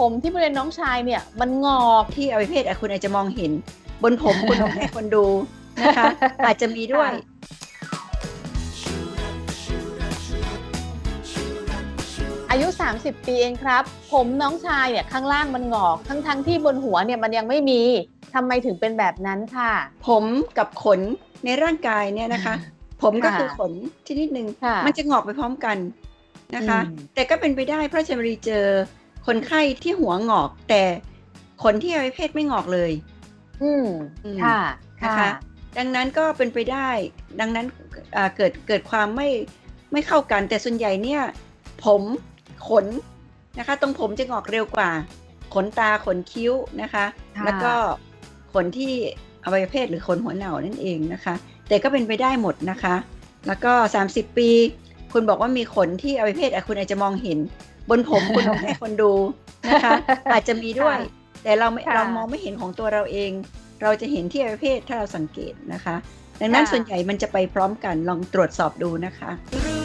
ผมที่บริเวณน้องชายเนี่ยมันงอกที่อวัยวะเพศอะคุณอาจจะมองเห็น บนผมคุณต้องให้คนดูนะคะอาจจะมีด้วย อายุ 30 ปีเองครับ ผมน้องชายเนี่ยข้างล่างมันงอก ทั้งทั้งๆที่บนหัวเนี่ยมันยังไม่มีทำไมถึงเป็นแบบนั้นค่ะ ผมกับขนในร่างกายเนี่ยนะคะ ผมก็ค่ะคือขนที่นิดนึง ค่ะมันจะงอกไปพร้อมกันนะคะ อืม แต่ก็เป็นไปได้เพราะชมรีเจอ คนไข้ที่หัวงอก แต่ขนที่อวัยวะเพศไม่งอกเลยอืมอืมค่ะนะคะ ดังนั้นก็เป็นไปได้ ดังนั้นอ่าเกิดเกิดความไม่ไม่เข้ากัน แต่ส่วนใหญ่เนี่ย ผมขนนะคะตรงผมจะงอกเร็วกว่า ขนตาขนคิ้วนะคะค่ะแล้วก็ขนที่อวัยวะเพศหรือขนหัวเหน่านั่นเองนะคะ แต่ก็เป็นไปได้หมดนะคะ แล้วก็ 30 ปี คุณบอกว่ามีขนที่อวัยวะเพศอะคุณอาจจะมองเห็น บนผมคุณต้องให้คนดูนะคะ อาจจะมีด้วย แต่เราไม่ค่ะเรามองไม่เห็นของตัวเราเอง เราจะเห็นที่อวัยวะเพศถ้าเราสังเกตนะคะ ดังนั้นค่ะส่วนใหญ่มันจะไปพร้อมกันลองตรวจสอบดูนะคะรู้